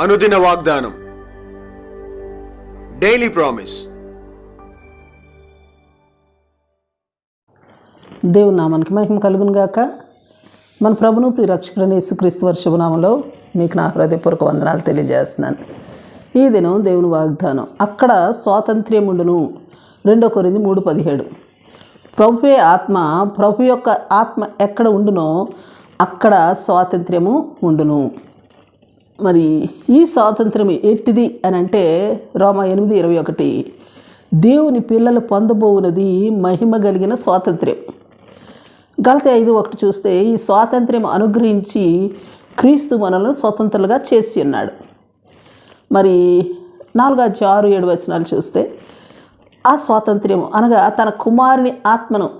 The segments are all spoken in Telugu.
అనుదిన వాగ్దానం. డైలీ ప్రామిస్ దేవుని నామానికి మహిమ కలుగును గాక. మన ప్రభును ప్రిరక్షకుడని యేసుక్రీస్తు వర్షభనామంలో మీకు నా హృదయపూర్వక వందనాలు తెలియజేస్తున్నాను. ఈ దినం దేవుని వాగ్దానం. అక్కడ స్వాతంత్ర్యం ఉండును రెండో కొరింది మూడు పదిహేడు. ప్రభువే ఆత్మ ప్రభు యొక్క ఆత్మ ఎక్కడ ఉండునో అక్కడ స్వాతంత్ర్యము ఉండును. మరి ఈ స్వాతంత్రం ఎట్టిది అని అంటే రోమ ఎనిమిది ఇరవై ఒకటి. దేవుని పిల్లలు పొందబోవునది మహిమ కలిగిన స్వాతంత్ర్యం. గలత ఐదు ఒకటి చూస్తే ఈ స్వాతంత్ర్యం అనుగ్రహించి క్రీస్తు మనలను స్వతంత్రులుగా చేసి ఉన్నాడు. మరి నాలుగు అధ్యాయం ఆరు ఏడు వచనాలు చూస్తే ఆ స్వాతంత్ర్యం అనగా తన కుమారుని ఆత్మను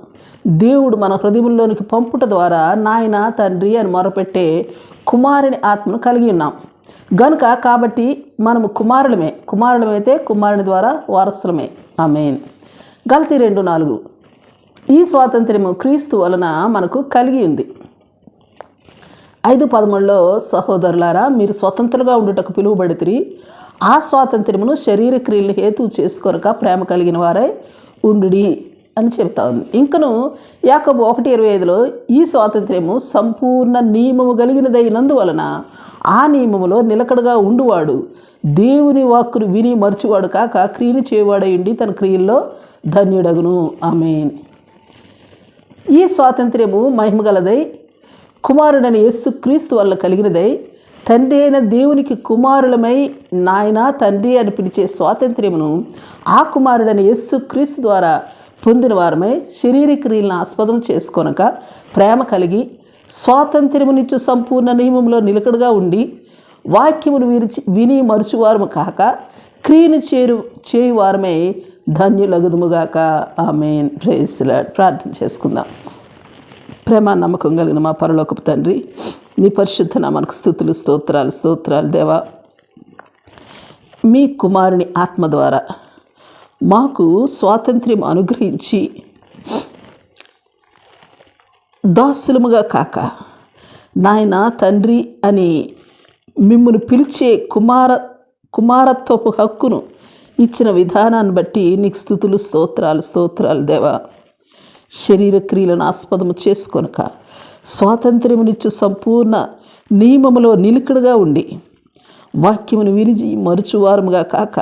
దేవుడు మన హృదయంలోనికి పంపుట ద్వారా నాయన తండ్రి అని మొరపెట్టే కుమారుని ఆత్మను కలిగి ఉన్నాం. గనుక కాబట్టి మనము కుమారులమే. కుమారులమైతే కుమారుని ద్వారా వారసులమే. మెయిన్ గలతి రెండు నాలుగు. ఈ స్వాతంత్ర్యము క్రీస్తు వలన మనకు కలిగి ఉంది. ఐదు పదమూడులో సహోదరులారా మీరు స్వతంత్రంగా ఉండుటకు పిలువబడితిరి. ఆ స్వాతంత్ర్యమును శరీర క్రియలు హేతు చేసుకొనక ప్రేమ కలిగిన వారై ఉండుడి. అని చెప్తా ఉంది. ఇంకను యాకబు ఒకటి ఇరవై ఐదులో ఈ స్వాతంత్ర్యము సంపూర్ణ నియమము కలిగినదైనందువలన ఆ నియమములో నిలకడగా ఉండువాడు. దేవుని వాక్కును విని మర్చివాడు కాక క్రియలు చేయవాడై ఉండి తన క్రియల్లో ధన్యుడగును. ఆమె ఈ స్వాతంత్ర్యము మహిమగలదై కుమారుడని యస్సు క్రీస్తు వల్ల కలిగినదై తండ్రి అయిన దేవునికి కుమారులమై నాయన తండ్రి అని పిలిచే స్వాతంత్ర్యమును ఆ కుమారుడని యస్సు క్రీస్తు ద్వారా పొందిన వారమై శరీర క్రియలను ఆస్పదం చేసుకొనక ప్రేమ కలిగి స్వాతంత్ర్యమునిచ్చు సంపూర్ణ నియమంలో నిలకడగా ఉండి వాక్యమును విరిచి విని మరుచువారము కాక క్రియను చేరు చేయువారమై ధన్యులగుదుముగాక. ఆమె ప్రేస్లా ప్రార్థన చేసుకుందాం. ప్రేమ నమ్మకం కలిగిన మా పరలోకపు తండ్రి నీ పరిశుద్ధ నామనకు స్థుతులు స్తోత్రాలు స్తోత్రాలు దేవా. మీ కుమారుని ఆత్మ ద్వారా మాకు స్వాతంత్ర్యం అనుగ్రహించి దాసులముగా కాక నాయన తండ్రి అని మిమ్మల్ని పిలిచే కుమార కుమారత్వపు హక్కును ఇచ్చిన విధానాన్ని బట్టి నీకు స్థుతులు స్తోత్రాలు స్తోత్రాలు దేవా. శరీర క్రియలను ఆస్పదము చేసుకొనక స్వాతంత్ర్యమునిచ్చు సంపూర్ణ నియమములో నిలికడగా ఉండి వాక్యమును విరిచి మరుచువారముగా కాక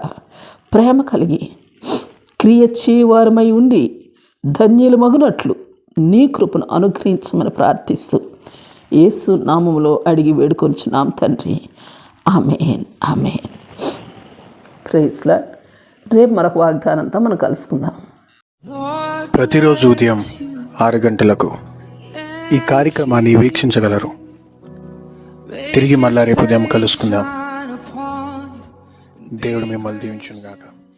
ప్రేమ కలిగి క్రియ చేయవారమై ఉండి ధన్యులు మగునట్లు నీ కృపను అనుగ్రహించమని ప్రార్థిస్తూ యేసు నామములో అడిగి వేడుకొంచున్నాం తండ్రి. ఆమెన్. ఆమెన్. ప్రైస్లా రేపు మరొక వాగ్దానంతో మనం కలుసుకుందాం. ప్రతిరోజు ఉదయం ఆరు గంటలకు ఈ కార్యక్రమాన్ని వీక్షించగలరు. తిరిగి మళ్ళా రేపు ఉదయం కలుసుకుందాం. దేవుడు మిమ్మల్ని దీవించునుగాక.